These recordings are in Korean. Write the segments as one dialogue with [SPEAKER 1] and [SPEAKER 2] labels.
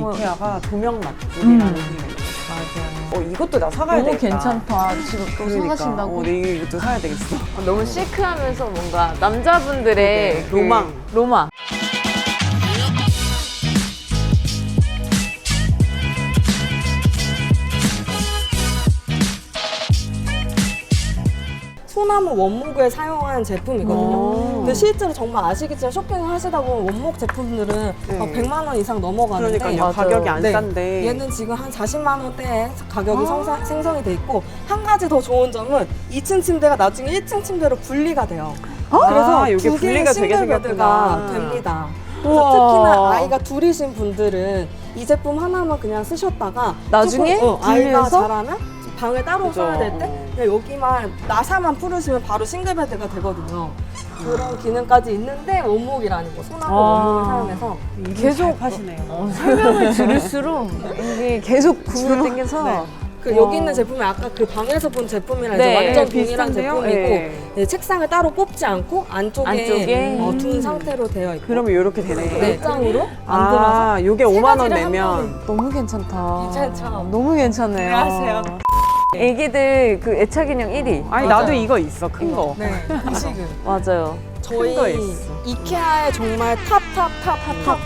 [SPEAKER 1] 너무-
[SPEAKER 2] 이케아가 도명 맛집이라는
[SPEAKER 1] 음.
[SPEAKER 2] 소리가 있어요.
[SPEAKER 1] 맞아요.
[SPEAKER 2] 어, 이것도 나 사가야
[SPEAKER 1] 너무
[SPEAKER 2] 되겠다.
[SPEAKER 1] 괜찮다. 지금 또
[SPEAKER 2] 그러니까.
[SPEAKER 1] 사가신다고?
[SPEAKER 2] 어, 네, 이것도 사야 되겠어.
[SPEAKER 1] 너무 시크하면서 뭔가 남자분들의
[SPEAKER 2] 그 로망.
[SPEAKER 1] 로망.
[SPEAKER 3] 소나무 원목을 사용한 제품이거든요.
[SPEAKER 2] 오.
[SPEAKER 3] 근데 실제로 정말 아시겠지만 쇼핑을 하시다 보면 원목 제품들은
[SPEAKER 2] 네.
[SPEAKER 3] 막 100만 원 이상 넘어가는데
[SPEAKER 2] 그러니까요.
[SPEAKER 1] 맞아요.
[SPEAKER 2] 가격이 안
[SPEAKER 3] 네.
[SPEAKER 2] 싼데.
[SPEAKER 3] 얘는 지금 한 40만 원대에 가격이
[SPEAKER 2] 아.
[SPEAKER 3] 성사- 생성이 돼 있고 한 가지 더 좋은 점은 2층 침대가 나중에 1층 침대로 분리가 돼요. 그래서
[SPEAKER 2] 아, 이게
[SPEAKER 3] 두 개의
[SPEAKER 2] 분리가 되게
[SPEAKER 3] 싱글 베드가
[SPEAKER 2] 생겼구나.
[SPEAKER 3] 됩니다. 그래서
[SPEAKER 2] 우와.
[SPEAKER 3] 특히나 아이가 둘이신 분들은 이 제품 하나만 그냥 쓰셨다가
[SPEAKER 1] 나중에
[SPEAKER 3] 조금, 어, 아이가
[SPEAKER 1] 분리해서?
[SPEAKER 3] 자라면 방을 따로
[SPEAKER 2] 그죠.
[SPEAKER 3] 써야 될 때 그냥 여기만 나사만 풀으시면 바로 싱글 베드가 되거든요. 그런 기능까지 있는데 원목이라는 거 소나무
[SPEAKER 1] 아.
[SPEAKER 3] 원목을 사용해서
[SPEAKER 2] 계속 하시네요.
[SPEAKER 1] 어, 설명을 들을수록 이게 계속 구매가 땡겨서
[SPEAKER 2] 네.
[SPEAKER 3] 그
[SPEAKER 1] 와.
[SPEAKER 3] 여기 있는 제품이 아까 그 방에서 본 제품이랑
[SPEAKER 1] 네,
[SPEAKER 3] 이제 완전 동일한
[SPEAKER 2] 비슷한데요?
[SPEAKER 3] 제품이고
[SPEAKER 2] 네.
[SPEAKER 3] 네, 책상을 따로 뽑지 않고 안쪽에,
[SPEAKER 1] 안쪽에?
[SPEAKER 3] 어, 둔 상태로 되어 있고
[SPEAKER 2] 그러면 이렇게 되는 거예요?
[SPEAKER 3] 네, 장으로 만들어서
[SPEAKER 2] 아, 요게
[SPEAKER 3] 세
[SPEAKER 2] 5만 원
[SPEAKER 3] 가지를 한
[SPEAKER 2] 내면
[SPEAKER 1] 너무 괜찮다.
[SPEAKER 3] 괜찮죠?
[SPEAKER 1] 너무 괜찮네요.
[SPEAKER 3] 안녕하세요.
[SPEAKER 1] 애기들 그 애착 인형 1위.
[SPEAKER 2] 아니
[SPEAKER 3] 맞아요.
[SPEAKER 2] 나도 이거 있어 큰 거.
[SPEAKER 3] 네, 이식은
[SPEAKER 1] 맞아요.
[SPEAKER 3] 저희
[SPEAKER 2] 거 있어.
[SPEAKER 3] 이케아의 정말 탑 탑 탑탑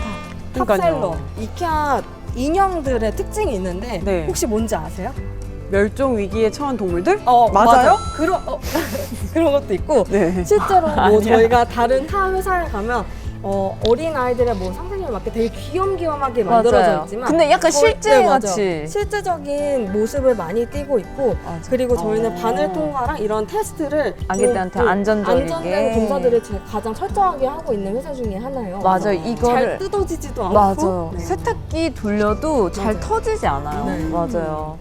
[SPEAKER 2] 그러니까요.
[SPEAKER 3] 탑셀러 이케아 인형들의 특징이 있는데
[SPEAKER 2] 네.
[SPEAKER 3] 혹시 뭔지 아세요?
[SPEAKER 2] 멸종 위기에 처한 동물들?
[SPEAKER 3] 어
[SPEAKER 2] 맞아요?
[SPEAKER 3] 그런 어, 그런 것도 있고
[SPEAKER 2] 네.
[SPEAKER 3] 실제로 뭐. 저희가 다른 타 회사에 가면 어, 어린 아이들의 뭐 상상력에 맞게 되게 귀염귀염하게 만들어져
[SPEAKER 1] 맞아요.
[SPEAKER 3] 있지만
[SPEAKER 1] 근데 약간 실제
[SPEAKER 3] 네, 맞아요.
[SPEAKER 1] 같이.
[SPEAKER 3] 실제적인 모습을 많이 띠고 있고
[SPEAKER 1] 맞아.
[SPEAKER 3] 그리고 저희는
[SPEAKER 1] 어.
[SPEAKER 3] 바늘 통과랑 이런 테스트를
[SPEAKER 1] 아기들한테
[SPEAKER 3] 좀
[SPEAKER 1] 안전적이게.
[SPEAKER 3] 안전된 검사들을 제- 가장 철저하게 하고 있는 회사 중에 하나예요.
[SPEAKER 1] 맞아요.
[SPEAKER 3] 그래서
[SPEAKER 1] 이거를
[SPEAKER 3] 잘 뜯어지지도 않고
[SPEAKER 1] 맞아요.
[SPEAKER 3] 네.
[SPEAKER 1] 세탁기 돌려도 잘
[SPEAKER 3] 맞아요.
[SPEAKER 1] 터지지 않아요.
[SPEAKER 3] 네.
[SPEAKER 1] 맞아요.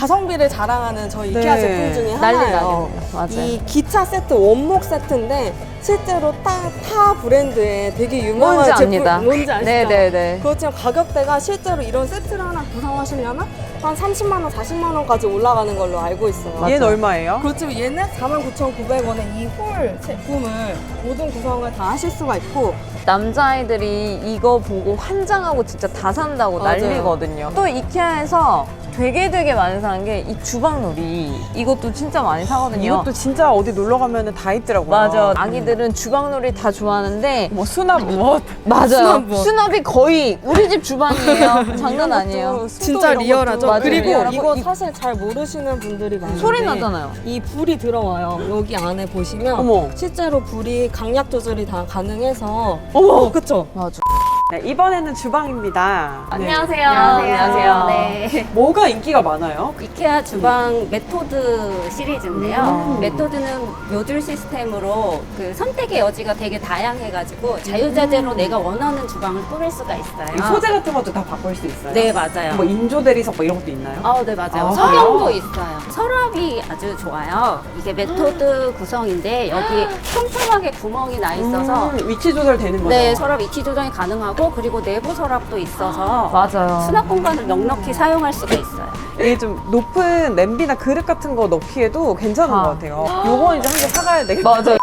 [SPEAKER 3] 가성비를 자랑하는 저희
[SPEAKER 2] 네.
[SPEAKER 3] 이케아 제품 중에
[SPEAKER 1] 난리
[SPEAKER 3] 하나예요.
[SPEAKER 1] 나겠네요. 맞아요.
[SPEAKER 3] 이 기차 세트 원목 세트인데 실제로 타, 타 브랜드의 되게 유명한
[SPEAKER 1] 뭔지
[SPEAKER 3] 제품
[SPEAKER 1] 압니다.
[SPEAKER 3] 뭔지 아시죠?
[SPEAKER 1] 네네네.
[SPEAKER 3] 그렇지만 가격대가 실제로 이런 세트를 하나 구성하시려면 한 30만 원, 40만 원까지 올라가는 걸로 알고 있어요.
[SPEAKER 1] 맞아요.
[SPEAKER 2] 얘는 얼마예요?
[SPEAKER 3] 그렇지만 얘는 49,900원에 이 홀 제품을 모든 구성을 다 하실 수가 있고
[SPEAKER 1] 남자아이들이 이거 보고 환장하고 진짜 다 산다고
[SPEAKER 3] 맞아요.
[SPEAKER 1] 난리거든요. 또 이케아에서 되게 되게 많이 사는 게 이 주방놀이. 이것도 진짜 많이 사거든요.
[SPEAKER 2] 이것도 진짜 어디 놀러 가면은 다 있더라고요.
[SPEAKER 1] 맞아. 아기들은 주방놀이 다 좋아하는데
[SPEAKER 2] 뭐 수납 무엇?
[SPEAKER 1] 맞아요.
[SPEAKER 3] 수납 뭐.
[SPEAKER 1] 수납이 거의 우리 집 주방이에요. 장난 아니에요.
[SPEAKER 3] 진짜 리얼하죠.
[SPEAKER 1] 맞아요.
[SPEAKER 3] 그리고
[SPEAKER 1] 리얼하고
[SPEAKER 3] 이거
[SPEAKER 1] 이-
[SPEAKER 3] 사실 잘 모르시는 분들이 많은데
[SPEAKER 1] 소리 나잖아요.
[SPEAKER 3] 이 불이 들어와요. 여기 안에 보시면
[SPEAKER 2] 어머.
[SPEAKER 3] 실제로 불이 강약 조절이 다 가능해서
[SPEAKER 2] 어머.
[SPEAKER 3] 어, 그쵸?
[SPEAKER 1] 맞아.
[SPEAKER 2] 네, 이번에는 주방입니다.
[SPEAKER 1] 안녕하세요.
[SPEAKER 4] 안녕하세요. 네.
[SPEAKER 2] 뭐가 인기가 많아요?
[SPEAKER 4] 이케아 주방 메토드 시리즈인데요.
[SPEAKER 1] 음.
[SPEAKER 4] 메토드는 모듈 시스템으로 그 선택의 여지가 되게 다양해가지고 자유자재로 내가 원하는 주방을 꾸밀 수가 있어요.
[SPEAKER 2] 이 소재 같은 것도 다 바꿀 수 있어요?
[SPEAKER 4] 네, 맞아요.
[SPEAKER 2] 뭐 인조 대리석 뭐 이런 것도 있나요?
[SPEAKER 4] 아, 네, 맞아요.
[SPEAKER 2] 아,
[SPEAKER 4] 석영도? 있어요. 서랍이 아주 좋아요. 이게 메토드 구성인데 여기 촘촘하게 구멍이 나 있어서
[SPEAKER 2] 음, 위치 조절 되는 거죠?
[SPEAKER 4] 네, 서랍 위치 조정이 가능하고 그리고 내부 서랍도 있어서
[SPEAKER 1] 맞아요.
[SPEAKER 4] 수납 공간을 넉넉히 사용할 수가 있어요.
[SPEAKER 2] 이게 좀 높은 냄비나 그릇 같은 거 넣기에도 괜찮은
[SPEAKER 1] 아.
[SPEAKER 2] 것 같아요. 요거 이제 한 개 사가야 되겠다.
[SPEAKER 1] 맞아요.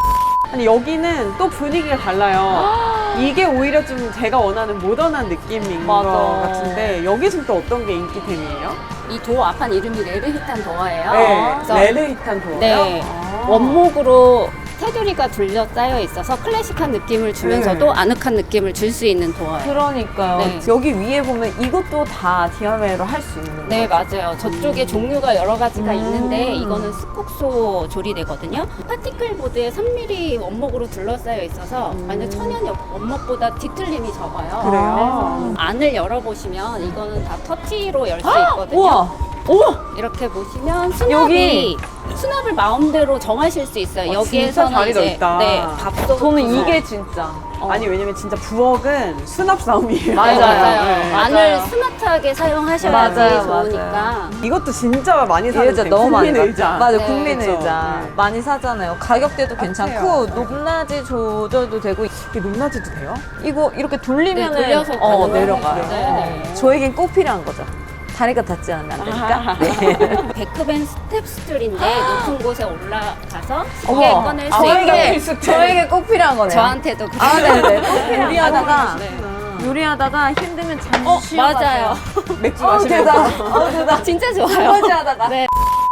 [SPEAKER 2] 아니 여기는 또 분위기가 달라요. 이게 오히려 좀 제가 원하는 모던한 느낌인
[SPEAKER 1] 맞아.
[SPEAKER 2] 것 같은데 여기 지금 또 어떤 게 인기템이에요?
[SPEAKER 4] 이 도어 앞판 이름이 레드히탄 도어예요.
[SPEAKER 2] 네,
[SPEAKER 4] 그래서
[SPEAKER 2] 레르히탄 도어요?
[SPEAKER 4] 네.
[SPEAKER 2] 아.
[SPEAKER 4] 원목으로 테두리가 둘러싸여 있어서 클래식한 느낌을 주면서도
[SPEAKER 2] 네.
[SPEAKER 4] 아늑한 느낌을 줄 수 있는 도어예요.
[SPEAKER 1] 그러니까요.
[SPEAKER 4] 네.
[SPEAKER 1] 여기 위에 보면 이것도 다 디아메로 할 수 있는
[SPEAKER 4] 네,
[SPEAKER 1] 거죠.
[SPEAKER 4] 맞아요. 저쪽에 종류가 여러 가지가
[SPEAKER 1] 음.
[SPEAKER 4] 있는데 이거는 스콕소 조리되거든요. 파티클 보드에 3mm 원목으로 둘러싸여 있어서 완전 천연 엽- 원목보다 뒤틀림이 적어요.
[SPEAKER 2] 그래요?
[SPEAKER 4] 안을 열어보시면 이거는 다 터치로 열 수 있거든요.
[SPEAKER 1] 우와. 우와.
[SPEAKER 4] 이렇게 보시면 수납이
[SPEAKER 1] 여기.
[SPEAKER 4] 수납을 마음대로 정하실 수 있어요.
[SPEAKER 2] 와,
[SPEAKER 4] 여기에서는
[SPEAKER 2] 진짜 잘
[SPEAKER 4] 이제
[SPEAKER 2] 되어있다.
[SPEAKER 4] 네, 밥솥
[SPEAKER 1] 저는. 이게 진짜. 어.
[SPEAKER 2] 아니 왜냐면 진짜 부엌은 수납 싸움이에요.
[SPEAKER 1] 맞아요.
[SPEAKER 4] 맞아요.
[SPEAKER 2] 네.
[SPEAKER 4] 안을
[SPEAKER 1] 맞아요.
[SPEAKER 4] 스마트하게 사용하셔야지
[SPEAKER 1] 맞아요,
[SPEAKER 4] 좋으니까.
[SPEAKER 2] 이것도 진짜 많이 사는
[SPEAKER 1] 의자
[SPEAKER 2] 템,
[SPEAKER 1] 너무 많이
[SPEAKER 2] 국민. 의자.
[SPEAKER 1] 맞아요.
[SPEAKER 4] 네,
[SPEAKER 1] 국민. 의자
[SPEAKER 2] 네.
[SPEAKER 1] 많이 사잖아요. 가격대도 괜찮고
[SPEAKER 2] 네.
[SPEAKER 1] 높낮이 조절도 되고
[SPEAKER 2] 이게 높낮이도 돼요?
[SPEAKER 1] 이거 이렇게 돌리면
[SPEAKER 4] 네, 돌려서
[SPEAKER 1] 어,
[SPEAKER 4] 가능하고
[SPEAKER 1] 내려가요.
[SPEAKER 4] 네, 네.
[SPEAKER 1] 저에겐 꼭 필요한 거죠. 다리가 닿지 않으면 안 되니까. 네.
[SPEAKER 4] 데크벤 스텝 스툴인데 높은 곳에 올라가서 쉽게
[SPEAKER 1] 어머.
[SPEAKER 4] 꺼낼 수
[SPEAKER 1] 저에게
[SPEAKER 4] 있게.
[SPEAKER 1] 저에게 꼭 필요한 거네요.
[SPEAKER 4] 저한테도 그래요.
[SPEAKER 1] 아, 네네. 꼭 필요하다가
[SPEAKER 4] 네.
[SPEAKER 1] 요리하다가 힘들면 잠시
[SPEAKER 4] 어,
[SPEAKER 1] 쉬어
[SPEAKER 4] 맞아요.
[SPEAKER 2] 맥주
[SPEAKER 1] 어,
[SPEAKER 2] 마시면서.
[SPEAKER 1] 대단. 어, 대단.
[SPEAKER 4] 진짜 좋아요.
[SPEAKER 1] 설거지 하다가.
[SPEAKER 4] 네.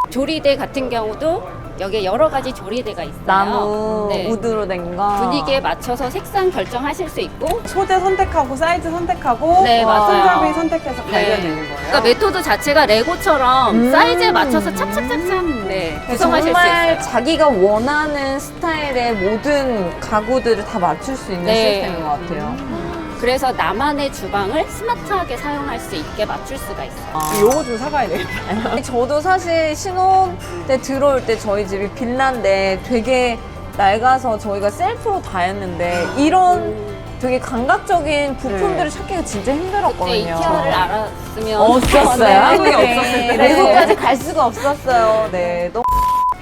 [SPEAKER 4] 조리대 같은 경우도 여기에 여러 가지 조리대가 있어요.
[SPEAKER 1] 나무
[SPEAKER 4] 네.
[SPEAKER 1] 우드로 된 거.
[SPEAKER 4] 분위기에 맞춰서 색상 결정하실 수 있고
[SPEAKER 2] 소재 선택하고 사이즈 선택하고
[SPEAKER 4] 네,
[SPEAKER 2] 어,
[SPEAKER 4] 맞아요.
[SPEAKER 2] 손잡이 선택해서
[SPEAKER 4] 네.
[SPEAKER 2] 갈면 되는 거예요.
[SPEAKER 4] 그러니까 메토드 자체가 레고처럼
[SPEAKER 1] 음.
[SPEAKER 4] 사이즈에 맞춰서 착착착착 네, 구성하실 수
[SPEAKER 1] 정말
[SPEAKER 4] 있어요.
[SPEAKER 1] 자기가 원하는 스타일의 모든 가구들을 다 맞출 수 있는
[SPEAKER 4] 네.
[SPEAKER 1] 시스템인 것 같아요.
[SPEAKER 4] 그래서 나만의 주방을 스마트하게 사용할 수 있게 맞출 수가 있어요.
[SPEAKER 2] 요거 좀 사가야 되겠다.
[SPEAKER 1] 저도 사실 신혼 때 들어올 때 저희 집이 빌라인데 되게 낡아서 저희가 셀프로 다 했는데 이런 되게 감각적인 부품들을
[SPEAKER 2] 네.
[SPEAKER 1] 찾기가 진짜
[SPEAKER 4] 그때
[SPEAKER 1] 힘들었거든요.
[SPEAKER 4] 이케아를 알았으면
[SPEAKER 1] 없었어요.
[SPEAKER 2] 네, 한국에
[SPEAKER 1] 네.
[SPEAKER 2] 없었을 때.
[SPEAKER 1] 레고까지 갈 수가 없었어요. 네. 너무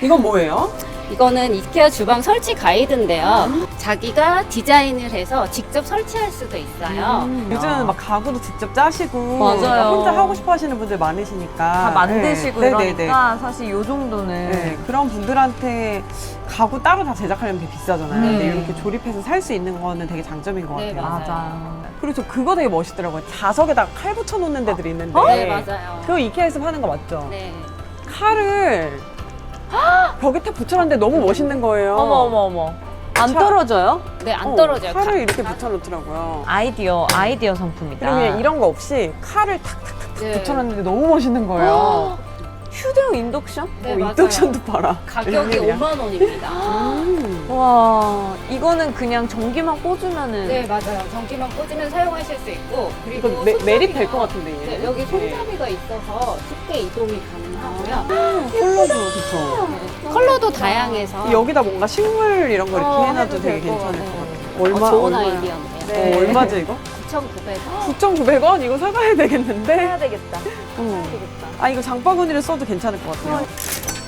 [SPEAKER 2] 이건 뭐예요?
[SPEAKER 4] 이거는 이케아 주방 설치 가이드인데요. 자기가 디자인을 해서 직접 설치할 수도 있어요.
[SPEAKER 2] 요즘은 막 가구도 직접 짜시고
[SPEAKER 1] 맞아요.
[SPEAKER 2] 혼자 하고 싶어 하시는 분들 많으시니까
[SPEAKER 1] 다 만드시고
[SPEAKER 2] 네.
[SPEAKER 1] 이러니까
[SPEAKER 2] 네네네.
[SPEAKER 1] 사실 요 정도는
[SPEAKER 2] 네, 그런 분들한테 가구 따로 다 제작하려면 되게 비싸잖아요.
[SPEAKER 1] 네.
[SPEAKER 2] 근데 이렇게 조립해서 살 수 있는 거는 되게 장점인 것
[SPEAKER 4] 네,
[SPEAKER 2] 같아요.
[SPEAKER 4] 맞아요.
[SPEAKER 1] 맞아.
[SPEAKER 2] 그리고 저 그거 되게 멋있더라고요. 자석에다가 칼 붙여 놓는 데들이 있는데.
[SPEAKER 4] 네, 맞아요.
[SPEAKER 2] 그거 이케아에서 파는 거 맞죠?
[SPEAKER 4] 네.
[SPEAKER 2] 칼을 벽에 딱 붙여놨는데 너무 멋있는 거예요.
[SPEAKER 1] 어머 어머 어머. 안
[SPEAKER 2] 차-
[SPEAKER 1] 떨어져요?
[SPEAKER 4] 네, 안
[SPEAKER 2] 어,
[SPEAKER 4] 떨어져요.
[SPEAKER 2] 칼을 이렇게 붙여놓더라고요.
[SPEAKER 1] 아이디어 아이디어 상품이다.
[SPEAKER 2] 그리고 그냥 이런 거 없이 칼을 탁탁탁
[SPEAKER 4] 네.
[SPEAKER 2] 붙여놨는데 너무 멋있는 거예요.
[SPEAKER 1] 휴대용 인덕션?
[SPEAKER 4] 네,
[SPEAKER 2] 어,
[SPEAKER 4] 맞아요.
[SPEAKER 2] 인덕션도 팔아.
[SPEAKER 4] 가격이
[SPEAKER 2] 웬일이야.
[SPEAKER 4] 5만 원입니다.
[SPEAKER 2] 음.
[SPEAKER 1] 와 이거는 그냥 전기만 꽂으면은
[SPEAKER 4] 네, 맞아요. 전기만 꽂으면 사용하실 수 있고 그리고
[SPEAKER 2] 이거 매,
[SPEAKER 4] 손잡이가-
[SPEAKER 2] 매립 될 것 같은데 얘.
[SPEAKER 4] 네, 여기 손잡이가 있어서 쉽게 이동이 가능하고요.
[SPEAKER 2] 컬러도 좋죠.
[SPEAKER 4] 네, 컬러도 다양해서
[SPEAKER 2] 여기다 뭔가 식물 이런 거 이렇게
[SPEAKER 1] 어,
[SPEAKER 2] 해놔도
[SPEAKER 1] 해도
[SPEAKER 2] 되게
[SPEAKER 1] 될것
[SPEAKER 2] 괜찮을 것
[SPEAKER 1] 같아요.
[SPEAKER 2] 같아요.
[SPEAKER 4] 어,
[SPEAKER 2] 얼마
[SPEAKER 4] 좋은
[SPEAKER 2] 얼마야?
[SPEAKER 4] 아이디어인데요.
[SPEAKER 1] 네.
[SPEAKER 2] 어, 얼마죠 이거?
[SPEAKER 4] 9,900원.
[SPEAKER 2] 9,900원? 이거 사가야 되겠는데?
[SPEAKER 1] 해야 되겠다.
[SPEAKER 2] 어.
[SPEAKER 1] 되겠다.
[SPEAKER 2] 아 이거 장바구니를 써도 괜찮을 것 같아요.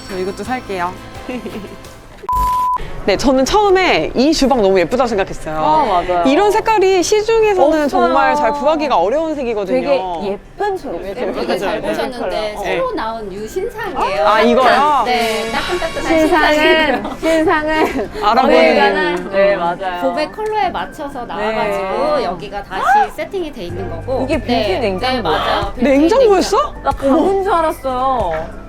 [SPEAKER 2] 저 이것도 살게요. 네, 저는 처음에 이 주방 너무 예쁘다고 생각했어요.
[SPEAKER 1] 어 맞아요.
[SPEAKER 2] 이런 색깔이 시중에서는
[SPEAKER 1] 없어요.
[SPEAKER 2] 정말 잘 구하기가 어려운 색이거든요.
[SPEAKER 1] 되게 예쁜 초록색.
[SPEAKER 4] 되게 잘
[SPEAKER 2] 맞아요.
[SPEAKER 4] 보셨는데
[SPEAKER 2] 네.
[SPEAKER 4] 새로 나온 유신상이에요.
[SPEAKER 2] 아, 이거요?
[SPEAKER 4] 네, 따끈따끈한 신상이고요.
[SPEAKER 1] 신상은 신상은
[SPEAKER 2] 알아보는.
[SPEAKER 1] 네 맞아요.
[SPEAKER 4] 봄의 컬러에 맞춰서 나와가지고
[SPEAKER 2] 네.
[SPEAKER 4] 여기가 다시 세팅이 돼 있는 거고
[SPEAKER 1] 이게 빌트인
[SPEAKER 4] 네,
[SPEAKER 1] 냉장고예요?
[SPEAKER 4] 네, 맞아요. 빌트인
[SPEAKER 2] 냉장고였어?
[SPEAKER 1] 나 가문 줄 알았어요.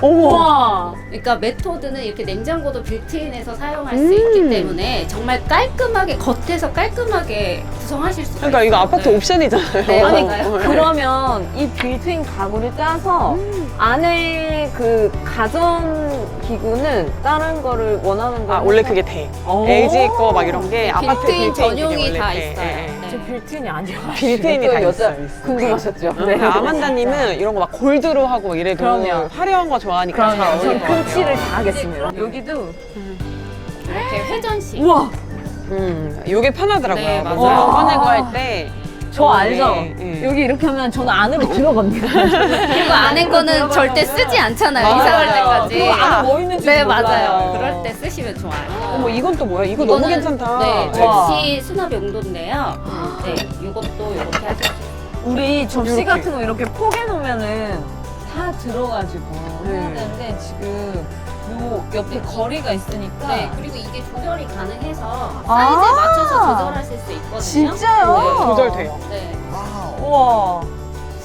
[SPEAKER 2] 어머.
[SPEAKER 1] 와.
[SPEAKER 4] 그러니까 메토드는 이렇게 냉장고도 빌트인해서 사용할 수
[SPEAKER 2] 음.
[SPEAKER 4] 있기 때문에 정말 깔끔하게 겉에서 깔끔하게 구성하실 수가
[SPEAKER 2] 그러니까. 이거 아파트
[SPEAKER 4] 네.
[SPEAKER 2] 옵션이잖아요.
[SPEAKER 4] 네,
[SPEAKER 1] 아니
[SPEAKER 4] 맞아요.
[SPEAKER 1] 그러면 이 빌트인 가구를 짜서 안에 그 가전 기구는 다른 거를 원하는 거.
[SPEAKER 2] 아, 원래 그게 돼. LG 거 막 이런 게 아파트
[SPEAKER 4] 빌트인
[SPEAKER 2] 빌트인
[SPEAKER 4] 전용이 다
[SPEAKER 2] 돼.
[SPEAKER 4] 있어요.
[SPEAKER 2] 예, 예.
[SPEAKER 4] 네.
[SPEAKER 1] 저 빌트인이 아니야.
[SPEAKER 2] 빌트인이 또다
[SPEAKER 1] 여자
[SPEAKER 2] 있어요.
[SPEAKER 1] 궁금하셨죠?
[SPEAKER 2] 네. 아만다님은 이런 거 막 골드로 하고 막 이래도
[SPEAKER 1] 그럼요.
[SPEAKER 2] 화려한 거 좋아하니까 잘
[SPEAKER 1] 그러면
[SPEAKER 2] 어울릴
[SPEAKER 1] 전
[SPEAKER 2] 것 같아요.
[SPEAKER 1] 금치를 다 하겠습니다. 여기도
[SPEAKER 4] 이렇게 회전식.
[SPEAKER 1] 우와
[SPEAKER 2] 음, 요게 편하더라고요.
[SPEAKER 4] 네,
[SPEAKER 2] 맞아요.
[SPEAKER 1] 맞아요.
[SPEAKER 2] 꺼내고 할 때.
[SPEAKER 1] 저 알죠?
[SPEAKER 2] 네.
[SPEAKER 1] 여기 이렇게 하면 저는 안으로 들어갑니다.
[SPEAKER 4] 그리고 안에 거는 절대 쓰지 않잖아요.
[SPEAKER 2] 맞아요.
[SPEAKER 4] 이사 갈 때까지.
[SPEAKER 1] 안에 뭐 있는지
[SPEAKER 4] 네,
[SPEAKER 1] 몰라요.
[SPEAKER 4] 맞아요. 그럴 때 쓰시면 좋아요.
[SPEAKER 2] 어머, 이건 또 뭐야? 이거 너무
[SPEAKER 4] 이거는,
[SPEAKER 2] 괜찮다.
[SPEAKER 4] 네,
[SPEAKER 1] 와.
[SPEAKER 4] 접시 수납 용도인데요. 네, 이것도 이렇게 하실 수 있어요.
[SPEAKER 1] 우리 접시
[SPEAKER 2] 이렇게.
[SPEAKER 1] 같은 거 이렇게 포개 놓으면은 다 들어가지고 해야
[SPEAKER 2] 네.
[SPEAKER 1] 되는데 지금 요 옆에 거리가 있으니까
[SPEAKER 4] 네, 그리고 이게 조절이 가능해서
[SPEAKER 1] 아.
[SPEAKER 4] 사이즈에 맞춰서 조절하실 수 있거든요.
[SPEAKER 1] 진짜요?
[SPEAKER 2] 조절돼요.
[SPEAKER 4] 네. 네.
[SPEAKER 1] 우와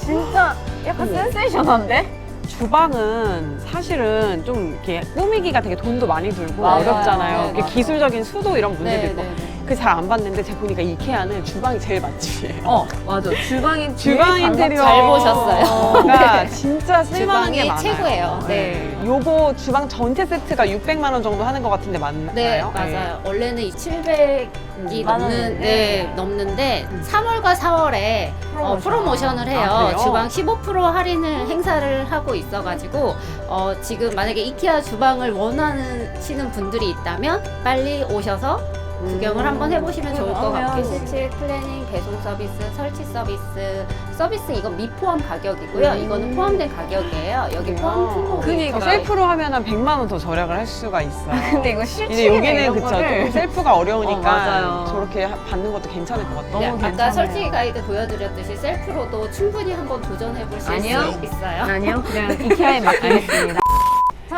[SPEAKER 1] 진짜 약간 센세이션한데?
[SPEAKER 2] 주방은 사실은 좀 이렇게 꾸미기가 되게 돈도 많이 들고
[SPEAKER 1] 맞아요.
[SPEAKER 2] 어렵잖아요.
[SPEAKER 4] 네,
[SPEAKER 2] 이렇게
[SPEAKER 4] 맞아요.
[SPEAKER 2] 기술적인 수도 이런 문제도
[SPEAKER 4] 네,
[SPEAKER 2] 있고.
[SPEAKER 4] 네, 네.
[SPEAKER 2] 그 잘 안 봤는데 제가 보니까 이케아는 주방이 제일 맛집이에요.
[SPEAKER 1] 어 맞아 주방인
[SPEAKER 2] 주방 인테리어
[SPEAKER 4] 잘 보셨어요.
[SPEAKER 2] 가 진짜 쓸만한 게
[SPEAKER 4] 주방이
[SPEAKER 2] 많아요.
[SPEAKER 4] 최고예요. 네.
[SPEAKER 2] 요거 주방 전체 세트가 600만 원 정도 하는 것 같은데 맞나요?
[SPEAKER 4] 네, 맞아요. 원래는 이 700이
[SPEAKER 1] 음,
[SPEAKER 4] 넘는,
[SPEAKER 1] 많은데.
[SPEAKER 4] 네, 넘는데 3월과 4월에 어, 프로모션을 해요.
[SPEAKER 2] 아, 그래요?
[SPEAKER 4] 주방 15% 할인을 행사를 하고 있어가지고 어, 지금 만약에 이케아 주방을 원하시는 분들이 있다면 빨리 오셔서 구경을 한번 해보시면 좋을 것 같아요. 실질 플래닝, 배송 서비스, 설치 서비스, 서비스 이건 미포함 가격이고요.
[SPEAKER 2] 음.
[SPEAKER 4] 이거는 포함된 가격이에요. 여기? 포함 품목.
[SPEAKER 1] 그니까.
[SPEAKER 2] 셀프로 하면 한 100만 원 더 절약을 할 수가 있어요.
[SPEAKER 1] 근데 이거 실제
[SPEAKER 2] 이제 여기는 그쵸 셀프가 어려우니까
[SPEAKER 1] 어, 맞아요.
[SPEAKER 2] 저렇게 하- 받는 것도 괜찮을 것 같아요.
[SPEAKER 4] 네,
[SPEAKER 1] 너무
[SPEAKER 4] 아까
[SPEAKER 1] 괜찮아요.
[SPEAKER 4] 설치 가이드 보여드렸듯이 셀프로도 충분히 한번 도전해 보실
[SPEAKER 1] 아니요.
[SPEAKER 4] 수 있어요.
[SPEAKER 1] 아니요 그냥 이케아에 맡기겠습니다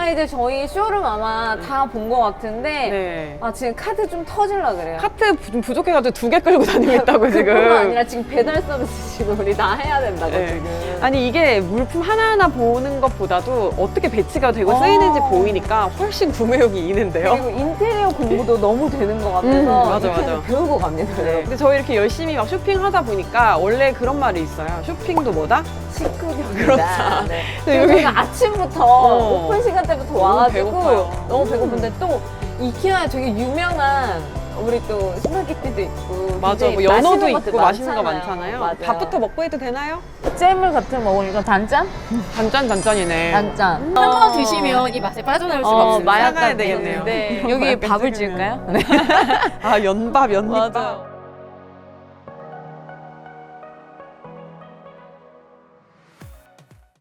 [SPEAKER 1] 다 이제 저희 쇼룸 아마 다 본 것 같은데
[SPEAKER 2] 네.
[SPEAKER 1] 아 지금 카드 좀 터질라 그래요.
[SPEAKER 2] 카트 좀 부족해가지고 두 개 끌고 다니고 있다고 지금.
[SPEAKER 1] 그뿐만 아니라 지금 배달 서비스 지금 우리 다 해야 된다고
[SPEAKER 2] 네.
[SPEAKER 1] 지금.
[SPEAKER 2] 아니 이게 물품 하나하나 보는 것보다도 어떻게 배치가 되고 쓰이는지
[SPEAKER 1] 어.
[SPEAKER 2] 보이니까 훨씬 구매욕이 있는데요.
[SPEAKER 1] 그리고 인테리어 공부도 너무 되는 것 같아서
[SPEAKER 2] 음, 맞아,
[SPEAKER 1] 이렇게
[SPEAKER 2] 맞아.
[SPEAKER 1] 배우고 갑니다.
[SPEAKER 2] 네.
[SPEAKER 1] 여러분.
[SPEAKER 2] 근데 저희 이렇게 열심히 막 쇼핑하다 보니까 원래 그런 말이 있어요. 쇼핑도 뭐다?
[SPEAKER 1] 식구경이다.
[SPEAKER 2] 그렇죠.
[SPEAKER 1] 네.
[SPEAKER 2] 근데
[SPEAKER 1] 그리고
[SPEAKER 2] 여기-
[SPEAKER 1] 저희가 아침부터
[SPEAKER 2] 어.
[SPEAKER 1] 오픈 시간 때부터
[SPEAKER 2] 너무
[SPEAKER 1] 와가지고
[SPEAKER 2] 배고파요.
[SPEAKER 1] 너무 배고픈데 또 이케아에 되게 유명한 우리 또 스파게티도 있고
[SPEAKER 2] 맞아,
[SPEAKER 1] 굉장히
[SPEAKER 2] 뭐 연어도
[SPEAKER 1] 맛있는
[SPEAKER 2] 있고
[SPEAKER 1] 것들
[SPEAKER 2] 맛있는 거
[SPEAKER 1] 많잖아요. 맞아요.
[SPEAKER 2] 밥부터 먹고 해도 되나요?
[SPEAKER 1] 잼을 같은 거 먹으니까 단짠?
[SPEAKER 2] 단짠 단짠이네.
[SPEAKER 1] 단짠.
[SPEAKER 4] 한 번 드시면 이 맛에 빠져나올 수가
[SPEAKER 1] 어,
[SPEAKER 4] 없습니다.
[SPEAKER 2] 마약
[SPEAKER 1] 마약
[SPEAKER 2] 사가야 되겠네요.
[SPEAKER 1] 네. 여기 밥을
[SPEAKER 2] 지금-
[SPEAKER 1] 지을까요?
[SPEAKER 2] 아 연밥 연잎밥.
[SPEAKER 1] 맞아.